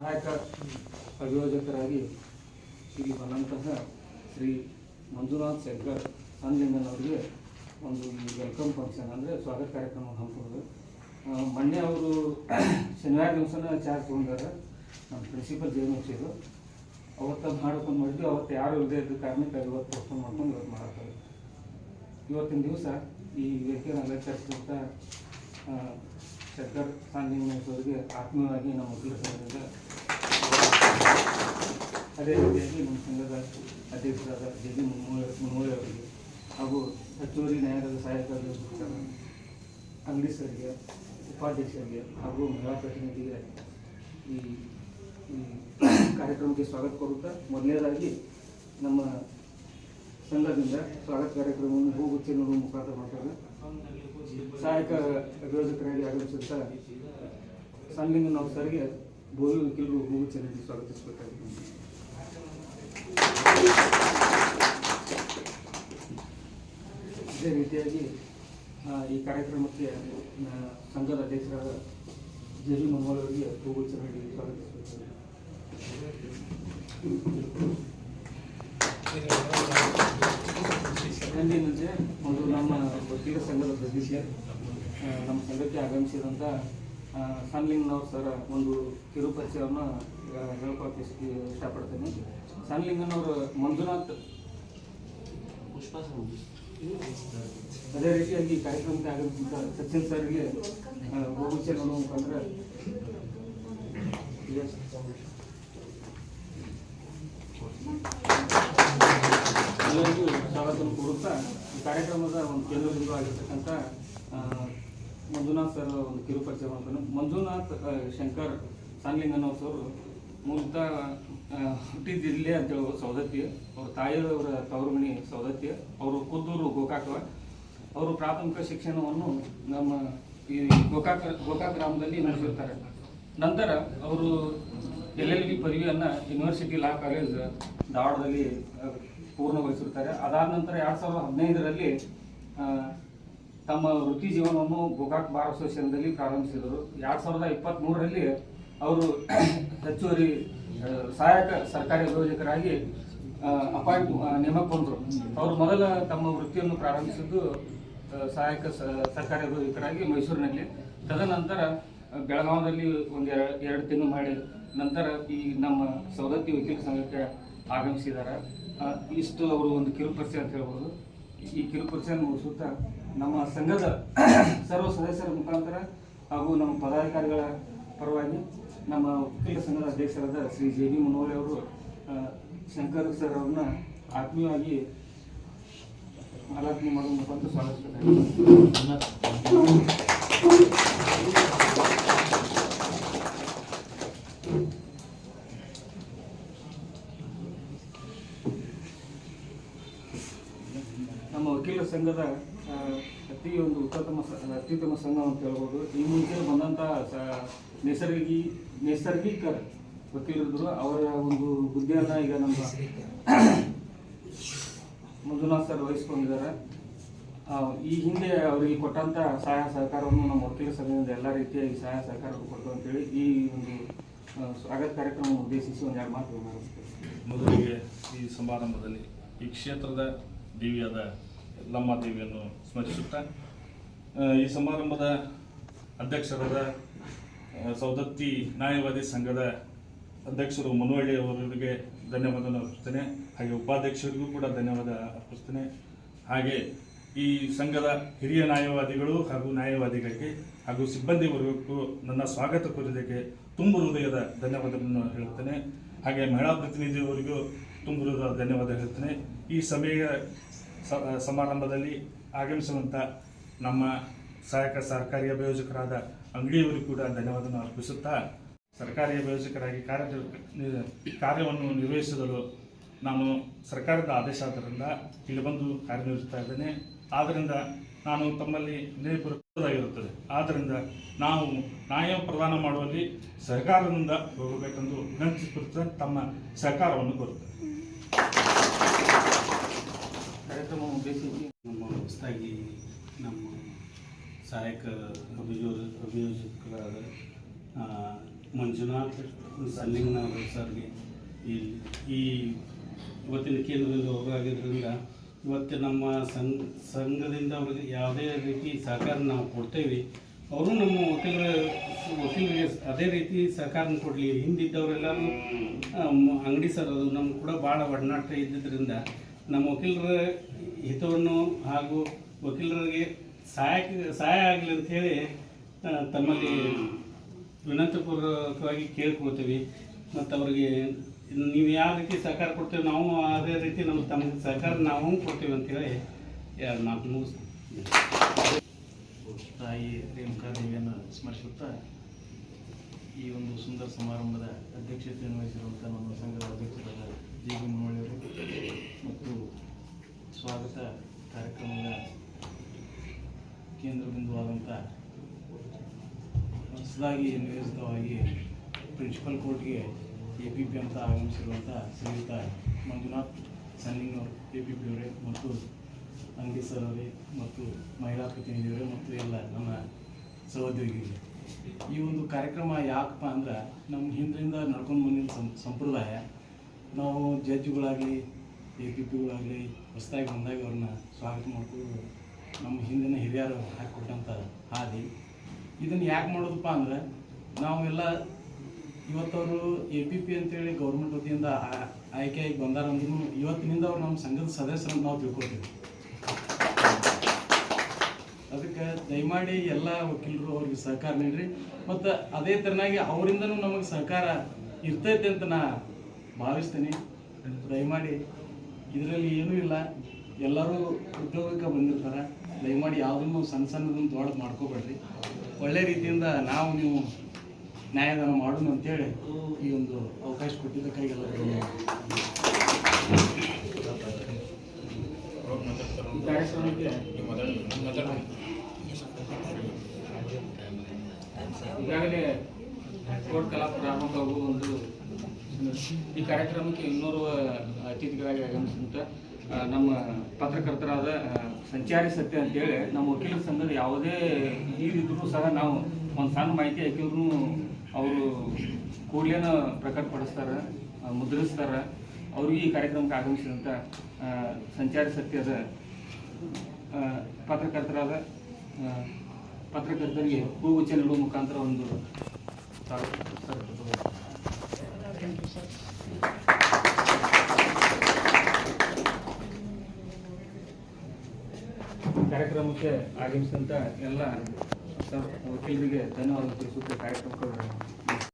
ಸಹಾಯಕ ಅಭಿಯೋಜಕರಾಗಿ ಇಲ್ಲಿ ಬಂದಂತಹ ಶ್ರೀ ಮಂಜುನಾಥ್ ಶಂಕರ್ ಸಂಲಿಂಗನ್ ಅವರಿಗೆ ಒಂದು ವೆಲ್ಕಮ್ ಫಂಕ್ಷನ್ ಅಂದರೆ ಸ್ವಾಗತ ಕಾರ್ಯಕ್ರಮ ಹಮ್ಮಿಕೊಂಡು ಮೊನ್ನೆ ಅವರು ಶನಿವಾರ ದಿವಸನ ಚಾರ್ಜ್ ತೊಗೊಂಡಾರ, ನಮ್ಮ ಪ್ರಿನ್ಸಿಪಲ್ ಜಯಮುಖಿರು ಅವತ್ತು ಮಾಡ್ಕೊಂಡು ಮಾಡಿದ್ವಿ, ಅವತ್ತು ಯಾರು ಇಲ್ಲದೆ ಇದ್ದ ಕಾರಣಕ್ಕೆ ಇವತ್ತು ಪೋಸ್ಟ್ಪೋನ್ ಮಾಡ್ಕೊಂಡು ಇವತ್ತು ಮಾಡ್ತಾರೆ ಇವತ್ತಿನ ದಿವಸ ಈ ವ್ಯಕ್ತಿಯ ಅಲಂಕರಿಸಿದಂಥ ಶಂಕರ್ ಸಾಂಜಿಂಗ್ ಅವರಿಗೆ ಆತ್ಮೀಯವಾಗಿ ನಮ್ಮ ಸಂಘದಿಂದ ಅದೇ ರೀತಿಯಾಗಿ ನಮ್ಮ ಸಂಘದ ಅಧ್ಯಕ್ಷರಾದ ಜೆ ಬಿ ಮುನ್ಮೂಳೆ ಅವರಿಗೆ ಹಾಗೂ ಹೆಚ್ಚುವರಿ ನ್ಯಾಯಾಲಯದ ಸಹಾಯಕ ಅಂಗಡಿ ಸರ್ಗೆ, ಉಪಾಧ್ಯಕ್ಷರಿಗೆ ಹಾಗೂ ಮಹಿಳಾ ಪ್ರತಿನಿಧಿಗೆ ಈ ಕಾರ್ಯಕ್ರಮಕ್ಕೆ ಸ್ವಾಗತ ಕೋರುತ್ತಾ ಮೊದಲನೇದಾಗಿ ನಮ್ಮ ಸಂಘದಿಂದ ಸ್ವಾಗತ ಕಾರ್ಯಕ್ರಮವನ್ನು ಹೋಗುತ್ತೆ ನೋಡುವ ಮುಖಾಂತರ ಮಾಡ್ತಾರೆ ಸಹಾಯಕ ಅಭಿಯೋಜಕರಾಗಿ ಆಗಮಿಸಿದಂಥ ಸಂಲಿಂಗನ್ ಅವ್ರ ಸರ್ಗೆ ಬೋವಿ ವಕೀಲರು ನೀಡಿ ಸ್ವಾಗತಿಸಬೇಕಾಗಿದೆ. ಇದೇ ರೀತಿಯಾಗಿ ಈ ಕಾರ್ಯಕ್ರಮಕ್ಕೆ ಸಂಘದ ಅಧ್ಯಕ್ಷರಾದ ಜೆ ಬಿ ಮನೋಹರ್ ಅವರಿಗೆ ಹೂಗುಚ್ಚಿ ನೀಡಿ ಎಂದಿನಂತೆ ಒಂದು ನಮ್ಮ ವಕೀಲ ಸಂಘದ ಸದಸ್ಯ ನಮ್ಮ ಸಂಘಕ್ಕೆ ಆಗಮಿಸಿದಂಥ ಸನ್ಲಿಂಗ್ನವ್ರ ಸರ ಒಂದು ಕಿರು ಪರಿಚಯವನ್ನು ಹೇಳ್ಕೊಳಕ್ಕೆ ಇಷ್ಟಪಡ್ತೀನಿ. ಸಣ್ಣಲಿಂಗನವರು ಮಂಜುನಾಥ್. ಮಂಜುನಾಥ್ ಅದೇ ರೀತಿಯಾಗಿ ಕಾರ್ಯಕ್ರಮಕ್ಕೆ ಆಗಂತ ಸಚಿನ್ ಸರ್ಗೆ ಗೋಗುಚ್ಚ ನೋಡುವ ಮುಖಾಂತರ. ಎಲ್ಲರಿಗೂ ಸ್ವಾಗತವನ್ನು ಕೋರುತ್ತಾ ಈ ಕಾರ್ಯಕ್ರಮದ ಒಂದು ಕೇಂದ್ರಬಿಂದು ಆಗಿರ್ತಕ್ಕಂಥ ಮಂಜುನಾಥ್ ಸರ್ ಒಂದು ಕಿರುಪರಿಚಯ ಮಾಡ್ತಾನೆ. ಮಂಜುನಾಥ್ ಶಂಕರ್ ಸಾನ್ಲಿಂಗನವ್ರ ಸರ್ ಮೂಲತಃ ಹುಟ್ಟಿದ ಜಿಲ್ಲೆ ಅಂತ ಹೇಳ್ಬೋದು ಸೌದತ್ತಿ. ಅವ್ರ ತಾಯಿಯವರ ತವರು ಮನೆ ಸೌದತ್ತಿ. ಅವರು ಕುದ್ದೂರು ಗೋಕಾಕ. ಅವರು ಪ್ರಾಥಮಿಕ ಶಿಕ್ಷಣವನ್ನು ನಮ್ಮ ಈ ಗೋಕಾಕ ಗೋಕಾಕ ಗ್ರಾಮದಲ್ಲಿ ನಡೆಸಿರ್ತಾರೆ. ನಂತರ ಅವರು ಎಲ್ ಎಲ್ ಬಿ ಪದವಿಯನ್ನು ಯೂನಿವರ್ಸಿಟಿ ಲಾ ಕಾಲೇಜ್ ಧಾರವಾಡದಲ್ಲಿ ಪೂರ್ಣಗೊಳಿಸಿರ್ತಾರೆ. ಅದಾದ ನಂತರ ಎರಡು ಸಾವಿರದ ಹದಿನೈದರಲ್ಲಿ ತಮ್ಮ ವೃತ್ತಿ ಜೀವನವನ್ನು ಗೋಕಾಕ್ ಬಾರ್ ಅಸೋಸಿಯೇಷನ್ದಲ್ಲಿ ಪ್ರಾರಂಭಿಸಿದರು. ಎರಡು ಸಾವಿರದ ಇಪ್ಪತ್ತ್ಮೂರರಲ್ಲಿ ಅವರು ಹೆಚ್ಚುವರಿ ಸಹಾಯಕ ಸರ್ಕಾರಿ ಯೋಜಕರಾಗಿ ಅಪಾಯಿಂಟ್ ನೇಮಕಗೊಂಡರು ಅವರು ಮೊದಲ ತಮ್ಮ ವೃತ್ತಿಯನ್ನು ಪ್ರಾರಂಭಿಸಿದ್ದು ಸಹಾಯಕ ಸರ್ಕಾರಿ ಯೋಜಕರಾಗಿ ಮೈಸೂರಿನಲ್ಲಿ. ತದನಂತರ ಬೆಳಗಾವಿನಲ್ಲಿ ಒಂದು ಎರಡು ಎರಡು ತಿಂಗಳು ಮಾಡಿ ನಂತರ ಈ ನಮ್ಮ ಸವದತ್ತಿ ವಕೀಲ ಸಂಘಕ್ಕೆ ಆಗಮಿಸಿದ್ದಾರೆ ಇಷ್ಟು ಅವರು ಒಂದು ಕಿರು ಪರಿಚಯ ಅಂತ ಹೇಳ್ಬೋದು. ಈ ಕಿರು ಮುಗಿಸುತ್ತ ಮುಗಿಸುತ್ತಾ ನಮ್ಮ ಸಂಘದ ಸರ್ವ ಸದಸ್ಯರ ಮುಖಾಂತರ ಹಾಗೂ ನಮ್ಮ ಪದಾಧಿಕಾರಿಗಳ ಪರವಾಗಿ ನಮ್ಮ ವಕೀಲ ಸಂಘದ ಅಧ್ಯಕ್ಷರಾದ ಶ್ರೀ ಜೆ ಬಿ ಅವರು ಶಂಕರ್ ಸರ್ ಅವ್ರನ್ನ ಆತ್ಮೀಯವಾಗಿ ಆರಾಧನೆ ಮಾಡುವ ಮುಖಾಂತರ ಸ್ವಾಗತಿಸ್ತಾರೆ ನಮ್ಮ ವಕೀಲ ಸಂಘದ ಅತಿ ಒಂದು ಉತ್ತಮ ಅತ್ಯುತ್ತಮ ಸಂಘ ಅಂತ ಹೇಳ್ಬೋದು. ಈ ಮುಂಚೆ ಬಂದಂಥ ಸ- ನೈಸರ್ಗಿ ನೈಸರ್ಗಿಕ ವಕೀಲರಿದ್ರು, ಅವರ ಒಂದು ಹುದ್ದೆಯನ್ನು ಈಗ ನಮ್ಮ ಮಂಜುನಾಥ್ ಸರ್ ವಹಿಸ್ಕೊಂಡಿದ್ದಾರೆ. ಈ ಹಿಂದೆ ಅವರಿಗೆ ಕೊಟ್ಟಂಥ ಸಹಾಯ ಸಹಕಾರವನ್ನು ನಮ್ಮ ವಕೀಲ ಸಂಘದಿಂದ ಎಲ್ಲ ರೀತಿಯಾಗಿ ಸಹಾಯ ಸಹಕಾರ ಕೊಡ್ತು ಅಂತೇಳಿ ಈ ಒಂದು ಸ್ವಾಗತ ಕಾರ್ಯಕ್ರಮ ಉದ್ದೇಶಿಸಿ ಒಂದು ಎರಡು ಮಾತು ಮೊದಲಿಗೆ ಈ ಸಮಾರಂಭದಲ್ಲಿ ಈ ಕ್ಷೇತ್ರದ ದೇವಿಯಾದ ಲಮ್ಮ ದೇವಿಯನ್ನು ಸ್ಮರಿಸುತ್ತಾ ಈ ಸಮಾರಂಭದ ಅಧ್ಯಕ್ಷರಾದ ಸೌದತ್ತಿ ನ್ಯಾಯವಾದಿ ಸಂಘದ ಅಧ್ಯಕ್ಷರು ಮನುವಳ್ಳಿ ಅವರಿಗೆ ಧನ್ಯವಾದ ಅರ್ಪಿಸ್ತೇನೆ. ಹಾಗೆ ಉಪಾಧ್ಯಕ್ಷರಿಗೂ ಕೂಡ ಧನ್ಯವಾದ ಅರ್ಪಿಸ್ತೇನೆ. ಹಾಗೆ ಈ ಸಂಘದ ಹಿರಿಯ ನ್ಯಾಯವಾದಿಗಳು ಹಾಗೂ ನ್ಯಾಯವಾದಿಗಳಿಗೆ ಹಾಗೂ ಸಿಬ್ಬಂದಿ ವರ್ಗಕ್ಕೂ ನನ್ನ ಸ್ವಾಗತ ಕೋರಿದ್ದಕ್ಕೆ ತುಂಬ ಹೃದಯದ ಧನ್ಯವಾದಗಳನ್ನು ಹೇಳುತ್ತೇನೆ. ಹಾಗೆ ಮಹಿಳಾ ಪ್ರತಿನಿಧಿಯವರಿಗೂ ತುಂಬ ಹೃದಯದ ಧನ್ಯವಾದ ಹೇಳ್ತೇನೆ ಈ ಸಭೆಯ ಸಮಾರಂಭದಲ್ಲಿ ಆಗಮಿಸುವಂಥ ನಮ್ಮ ಸಹಾಯಕ ಸರ್ಕಾರಿ ಅಭಿಯೋಜಕರಾದ ಅಂಗಡಿಯವರಿಗೂ ಕೂಡ ಧನ್ಯವಾದವನ್ನು ಅರ್ಪಿಸುತ್ತಾ, ಸರ್ಕಾರಿ ಅಭಿಯೋಜಕರಾಗಿ ಕಾರ್ಯ ಕಾರ್ಯವನ್ನು ನಿರ್ವಹಿಸಲು ನಾನು ಸರ್ಕಾರದ ಆದೇಶ ಆದ್ದರಿಂದ ಇಲ್ಲಿ ಬಂದು ಕಾರ್ಯನಿರ್ವಹಿಸ್ತಾ ಇದ್ದೇನೆ. ಆದ್ದರಿಂದ ನಾನು ತಮ್ಮಲ್ಲಿ ನೇರಪೂರ್ವಕವಾಗಿರುತ್ತದೆ ಆದ್ದರಿಂದ ನಾವು ನ್ಯಾಯ ಪ್ರದಾನ ಮಾಡುವಲ್ಲಿ ಸರ್ಕಾರದಿಂದ ಹೋಗಬೇಕೆಂದು ವಿನಂತಿಸುತ್ತ ತಮ್ಮ ಸಹಕಾರವನ್ನು ಕೋರುತ್ತೇನೆ. ಕಾರ್ಯಕ್ರಮ ಉದ್ದೇಶಿಸಿ ನಮ್ಮ ಹೊಸದಾಗಿ ನಮ್ಮ ಸಹಾಯಕ ಅಭಿಯೋ, ಅಭಿಯೋಜಕರಾದ ಮಂಜುನಾಥ್ ಸಲ್ಲಿಂಗನವರು ಸರ್ಗೆ ಇಲ್ಲಿ ಈ ಇವತ್ತಿನ ಕೇಂದ್ರದಿಂದ ಹೋಗಾಗಿದ್ದರಿಂದ ಇವತ್ತು ನಮ್ಮ ಸಂಘ, ಸಂಘದಿಂದ ಅವ್ರಿಗೆ ಯಾವುದೇ ರೀತಿ ಸಹಕಾರ ನಾವು ಕೊಡ್ತೇವೆ. ಅವರು ನಮ್ಮ ವಕೀಲರ, ವಕೀಲರಿಗೆ ಅದೇ ರೀತಿ ಸಹಕಾರ ಕೊಡಲಿ. ಹಿಂದಿದ್ದವರೆಲ್ಲರೂ ಅಂಗಡಿ ಸರ್ ಅದು ನಮ್ಗೆ ಕೂಡ ಭಾಳ ಒಡನಾಟ ಇದ್ದಿದ್ದರಿಂದ ನಮ್ಮ ವಕೀಲರ ಹಿತವನ್ನು ಹಾಗೂ ವಕೀಲರಿಗೆ ಸಹಾಯಕ್ಕೆ ಸಹಾಯ ಆಗಲಿ ಅಂಥೇಳಿ ತಮ್ಮಲ್ಲಿ ವಿನಂತಿಪೂರ್ವಕವಾಗಿ ಕೇಳ್ಕೊಳ್ತೀವಿ. ಮತ್ತು ಅವರಿಗೆ ನೀವು ಯಾವ ರೀತಿ ಸಹಕಾರ ಕೊಡ್ತೀವಿ, ನಾವು ಅದೇ ರೀತಿ ನಮ್ಮ ತಮ್ಮ ಸಹಕಾರ ನಾವು ಕೊಡ್ತೀವಿ ಅಂತೇಳಿ ಎರಡು ಮಾತು ಮುಗಿಸ್ತೀವಿ ತಾಯಿ ರೇಣುಕಾದೇವಿಯನ್ನು ಸ್ಮರಿಸುತ್ತಾ? ಈ ಒಂದು ಸುಂದರ ಸಮಾರಂಭದ ಅಧ್ಯಕ್ಷತೆಯನ್ನು ವಹಿಸಿರುವಂಥ ನಮ್ಮ ಸಂಘದ ಅಧ್ಯಕ್ಷರಾದ ಜಿ ಬಿ ಮತ್ತು ಸ್ವಾಗತ ಕಾರ್ಯಕ್ರಮದ ಕೇಂದ್ರ ಬಿಂದುವಾದಂಥ ಹೊಸದಾಗಿ ನಿಯೋಜಿತವಾಗಿ ಪ್ರಿನ್ಸಿಪಲ್ ಕೋರ್ಟ್ಗೆ ಎ ಪಿ ಪಿ ಅಂತ ಆಗಮಿಸಿರುವಂಥ ಶ್ರೀಯುತ ಮಂಜುನಾಥ್ ಸನ್ನಿಂಗ್ನವರು, ಎ ಪಿ ಪಿ ಅವರೇ ಮತ್ತು ಅಂಗಡಿ ಸರ್ ಅವರೇ ಮತ್ತು ಮಹಿಳಾ ಪ್ರತಿನಿಧಿಯವರೇ ಮತ್ತು ಎಲ್ಲ ನಮ್ಮ ಸಹೋದ್ಯೋಗಿಗಳು. ಈ ಒಂದು ಕಾರ್ಯಕ್ರಮ ಯಾಕಪ್ಪ ಅಂದ್ರೆ ನಮ್ಮ ಹಿಂದಿಂದ ನಡ್ಕೊಂಡು ಬಂದಿದ್ದ ಸಂಪ್ರದಾಯ. ನಾವು ಜಡ್ಜ್ಗಳಾಗಲಿ, ಎ ಪಿ ಪಿಗಳಾಗಲಿ, ಹೊಸದಾಗಿ ಬಂದಾಗ ಅವ್ರನ್ನ ಸ್ವಾಗತ ಮಾಡಿಕೊಂಡು ನಮ್ಮ ಹಿಂದಿನ ಹಿರಿಯರು ಹಾಕಿಕೊಟ್ಟಂಥ ಹಾದಿ. ಇದನ್ನು ಯಾಕೆ ಮಾಡೋದಪ್ಪ ಅಂದ್ರೆ ನಾವೆಲ್ಲ ಇವತ್ತವರು ಎ ಪಿ ಪಿ ಅಂತೇಳಿ ಗೌರ್ಮೆಂಟ್ ವತಿಯಿಂದ ಆಯ್ಕೆಯಾಗಿ ಬಂದಾರಂದ್ರೂ ಇವತ್ತಿನಿಂದ ಅವ್ರು ನಮ್ಮ ಸಂಘದ ಸದಸ್ಯರನ್ನು ನಾವು ತಿಳ್ಕೊತೀವಿ ಅದಕ್ಕೆ ದಯಮಾಡಿ ಎಲ್ಲ ವಕೀಲರು ಅವ್ರಿಗೆ ಸಹಕಾರ ನೀಡ್ರಿ. ಮತ್ತು ಅದೇ ಥರನಾಗಿ ಅವರಿಂದನೂ ನಮಗೆ ಸಹಕಾರ ಇರ್ತೈತೆ ಅಂತ ನಾ ಭಾವಿಸ್ತೀನಿ. ದಯಮಾಡಿ ಇದರಲ್ಲಿ ಏನೂ ಇಲ್ಲ. ಎಲ್ಲರೂ ಉದ್ಯೋಗಕ್ಕೆ ಬಂದಿರ್ತಾರೆ. ದಯಮಾಡಿ ಯಾವುದನ್ನು ಸಣ್ಣ ಸಣ್ಣದನ್ನು ದೊಡ್ಡದು ಮಾಡ್ಕೋಬೇಡ್ರಿ. ಒಳ್ಳೆ ರೀತಿಯಿಂದ ನಾವು ನೀವು ನ್ಯಾಯದಾನ ಮಾಡೋಣ ಅಂತೇಳಿ ಈ ಒಂದು ಅವಕಾಶ ಕೊಟ್ಟಿದ್ದಕ್ಕಾಗಿ ಎಲ್ಲರಿಗೂ ಈ ಕಾರ್ಯಕ್ರಮಕ್ಕೆ ಈಗಾಗಲೇ ಕೋರ್ಟ್ ಕಲಾಪ ಪ್ರಾರಂಭವಾಗುವ ಒಂದು ಈ ಕಾರ್ಯಕ್ರಮಕ್ಕೆ ಇನ್ನೂರು ಅತಿಥಿಗಳಾಗಿ ಆಗಮಿಸಿದಂಥ ನಮ್ಮ ಪತ್ರಕರ್ತರಾದ ಸಂಚಾರಿ ಸತ್ಯ ಅಂತೇಳಿ ನಮ್ಮ ವಕೀಲರ ಸಂಘದ ಯಾವುದೇ ಇದ್ರೂ ಸಹ ನಾವು ಒಂದು ಸಣ್ಣ ಮಾಹಿತಿ ಹಾಕಿದ್ರು ಅವರು ಕೂಡಲೇನ ಪ್ರಕಟಪಡಿಸ್ತಾರೆ ಮುದ್ರಿಸ್ತಾರೆ. ಅವ್ರಿಗೆ ಈ ಕಾರ್ಯಕ್ರಮಕ್ಕೆ ಆಗಮಿಸಿದಂಥ ಸಂಚಾರಿ ಸತ್ಯದ ಪತ್ರಕರ್ತರಾದ ಪತ್ರಕರ್ತರಿಗೆ ಹೂಗುಚ್ಚ ನೀಡುವ ಮುಖಾಂತರ ಒಂದು ಕಾರ್ಯಕ್ರಮಕ್ಕೆ ಆಗಮಿಸಿದಂಥ ಎಲ್ಲ ವಕೀಲರಿಗೆ ಧನ್ಯವಾದ ತಿಳಿಸುತ್ತೆ ಕಾರ್ಯಕ್ರಮಕ್ಕೆ